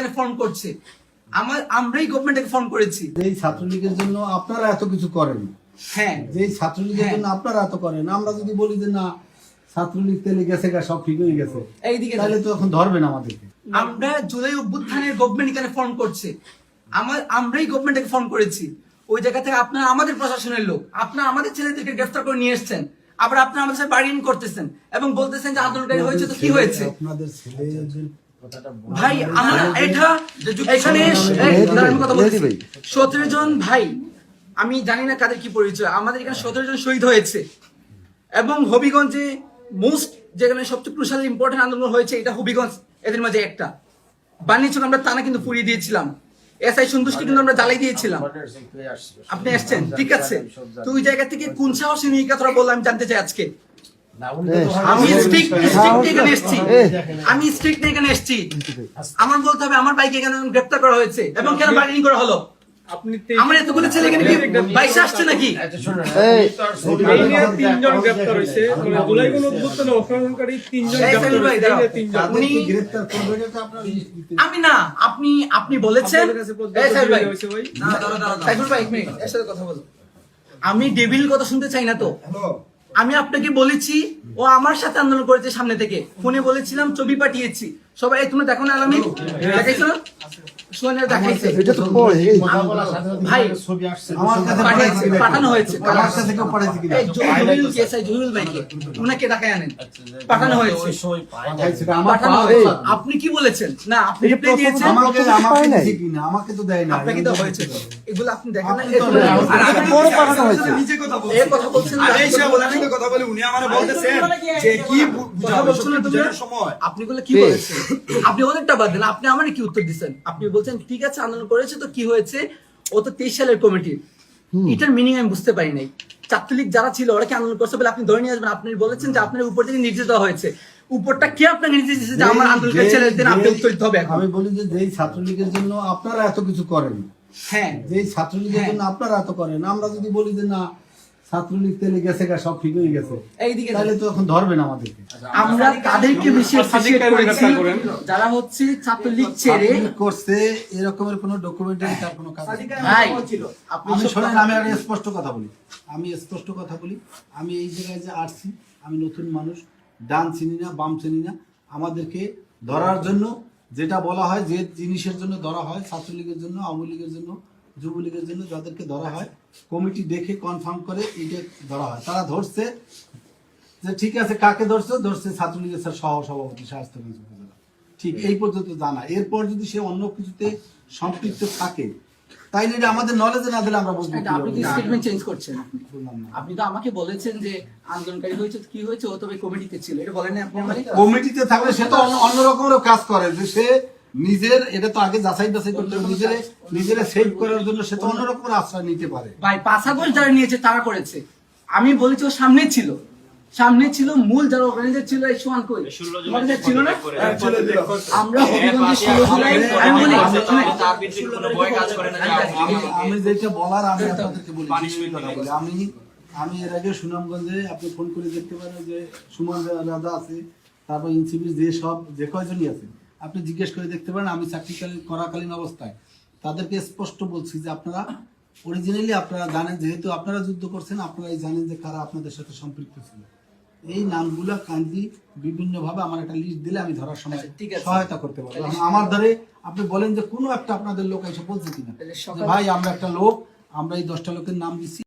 এখানে ফর্ম করছে। আমার আমরাই গভর্নমেন্টকে ফর্ম করেছি। যেই ছাত্রলীগের জন্য আপনারা এত কিছু করেন হ্যাঁ। যেই ছাত্রলীগের হ্যাঁ। জন্য আপনারা এত করেন আমরা যদি বলি যে না ছাত্রলীগ তেলে গেছে গা সব ঠিক হয়ে গেছে এইদিকে তাহলে তো এখন ধরবেন আমাদেরকে। আমরা জুলাই অভ্যুত্থানের গভর্নমেন্ট এখানে ফর্ম করছে। আমার আমরাই গভর্নমেন্টকে ফর্ম করেছি। ওই জায়গা থেকে আপনারা আমাদের প্রশাসনের লোক আপনারা আমাদের ছেলেদেরকে গ্রেফতার করে নিয়ে এসছেন। আবার আপনারা আমাদের সাথে বার্গেনিং করতেছেন এবং বলতেছেন যে আন্দোলনকারী হয়েছে তো কি হয়েছে? আপনাদের ছেলেদের ভাই আমরা এটা এখানে এই, দাঁড়ান, আমি কথা বলতেছি। সতেরো জন ভাই আমি জানি না কাদের কি পরিচয় আমাদের এখানে সতেরো জন শহীদ হয়েছে। এবং হবিগঞ্জে মোস্ট যেখানে সবচেয়ে ক্রুশাল ইম্পর্টেন্ট আন্দোলন হয়েছে এটা হবিগঞ্জ এদের মাঝে একটা। বাণিজ্যক আমরা টানা কিন্তু পুড়িয়ে দিয়েছিলাম। এসআই সন্তুষ্টি কিন্তু আমরা জ্বালাই দিয়েছিলাম। আপনি আসছেন ঠিক আছে। তো ওই জায়গা থেকে কোন সাহসে নিয়ে কথাটা বললাম জানতে চাই আজকে। আমি স্ট্রিক্ট এখানে এসেছি। আমি স্ট্রিক্ট এখানে এসেছি। আমার বলতে হবে আমার বাইকে এখানে গ্রেপ্তার করা হয়েছে এবং কেন বার্গেনিং করা হলো? আমার এতগুলো ছেলে এখানে কি বাইশে আসছে নাকি? আমি না আপনি আপনি বলেছেন। আমি ডেভিল কথা শুনতে চাই না তো। আমি আপনাকে বলেছি ও আমার সাথে আন্দোলন করেছে সামনে থেকে। ফোনে বলেছিলাম ছবি পাঠিয়েছি। সবাই তুমি দেখো না আলামি? দেখাইছো না? দেখাইছে। এটা তো পরে এই ভাই আমার কাছে পাঠিয়েছে, পাঠাইছে কিনা? পাঠানো হয়েছে। আমার কাছে কেউ পাঠাইছে কিনা? জহিরুল কেসাই জহিরুল ভাইকে? উনাকে ডাকায় আনেন। পাঠানো হয়েছে পাঠাইছে কিনা? আমার পাঠানো হয়েছে। আপনি কি বলেছেন? না আপনি রিপ্লাই দিয়েছেন। আমাকে তো দেয় না আপনাকে তো হয়েছে। এগুলো আপনি দেখেন না। আর পাঠানো হয়েছে। কথা বলছেন কথা বলে কথা বলে উনি আমারে বলতেছেন যে কি বুঝাবে সময়। আপনি বলে কি বলেছেন? আপনি ওদেরটা বাদ দেন আপনি আমারে কি উত্তর দিচ্ছেন? আপনি বলছেন ঠিক আছে আন্দোলন করেছে তো কি হয়েছে? ও তো তেইশ সালের কমিটি। এটার মিনিং আমি বুঝতে পারি নাই। ছাত্রলীগ যারা ছিল ওরা কি আন্দোলন করছে বলে আপনি ধরে নিয়ে আসবেন? আপনি বলেছেন যে আপনার উপর থেকে নির্দেশ দেওয়া হয়েছে। উপরটা কে আপনাকে নির্দেশ দিয়েছে যে আমার আন্দোলনকারী যেই- ছেলেদের আপনি হবে আমি বলি যে যেই ছাত্রলীগের জন্য আপনারা এত কিছু করেন হ্যাঁ। যেই ছাত্রলীগের হ্যাঁ। জন্য আপনারা এত করেন আমরা যদি বলি যে না ছাত্রলীগ তেলে গেছে গা সব ঠিক হয়ে গেছে। এইদিকে তাহলে তো এখন ধরবেন আমাদেরকে আমরা তাদেরকে বেশি ভাইকে করেছি। যারা হচ্ছে ছাত্রলীগ ছেড়ে করছে এরকমের কোনো ডকুমেন্টারি তার কোনো কাজ নেই। আপনি আমি শোনেন আমি একটা স্পষ্ট কথা বলি। আমি স্পষ্ট কথা বলি। আমি এই জায়গায় যে আসছি আমি নতুন মানুষ ডান চিনি না বাম চিনি না। আমাদেরকে ধরার জন্য যেটা বলা হয় যে জিনিসের জন্য ধরা হয় ছাত্রলীগের জন্য আওয়ামী লীগের জন্য যুবলীগের জন্য যাদেরকে ধরা হয় কমিটি দেখে কনফার্ম করে এইটা ধরা হয়। তারা ধরছে যে ঠিক আছে কাকে ধরছে? ধরছে ছাত্রলীগের স্যার সহ সভাপতি উপজেলা। ঠিক এই পর্যন্ত জানা। এরপর যদি সে অন্য কিছুতে সম্পৃক্ত থাকে তাইলে এটা আমাদের নলেজে না দিলে আমরা বুঝব আপনি কি স্টেটমেন্ট চেঞ্জ করছেন। আপনি তো আমাকে বলেছেন যে আন্দোলনকারী হয়েছে কি হয়েছে? ও তবে কমিটিতে ছিল। এটা বলেন না আপনি আমাকে? কমিটিতে থাকলে সে তো অন্য- রকমেরও কাজ করে যে সে নিজের এটা তো আগে যাচাই বাছাই করতে হবে নিজের নিজের সেভ করার জন্য সে তো অন্য রকমের আশ্রয় নিতে পারে। ভাই পাঁচ আগস্ট যারা নিয়েছে তারা করেছে। আমি বলেছি ও সামনে ছিল। সামনে ছিল মূল যারা অর্গানাইজার ছিল এই সোয়ান কই? তোমাদের ছিল না? আমরা হবিগঞ্জে ষোলো জুলাই আমি বলি আমি আমি যেটা বলার আমি আপনাদেরকে বলি সেই কথা বলি। আমি আমি এর আগে সুনামগঞ্জে আপনি ফোন করে দেখতে পারেন যে সুমন রাজা আছে তারপর ইনসিবির যে সব যে কয়জনই আছে। আপনি জিজ্ঞেস করে দেখতে পারেন আমি চাকরিকালীন করাকালীন অবস্থায়। তাদেরকে স্পষ্ট বলছি যে আপনারা অরিজিনালি আপনারা জানেন যেহেতু আপনারা যুদ্ধ করছেন আপনারাই জানেন যে কারা আপনাদের সাথে সম্পৃক্ত ছিল। এই নামগুলা কান্দি বিভিন্নভাবে আমার একটা লিস্ট দিলে আমি ধরার সময় আচ্ছা, সহায়তা করতে পারব। আমার ধরে আপনি বলেন যে কোনো একটা আপনাদের লোক এসে বলছে কিনা? ভাই আমরা একটা লোক আমরা এই দশটা লোকের নাম দিচ্ছি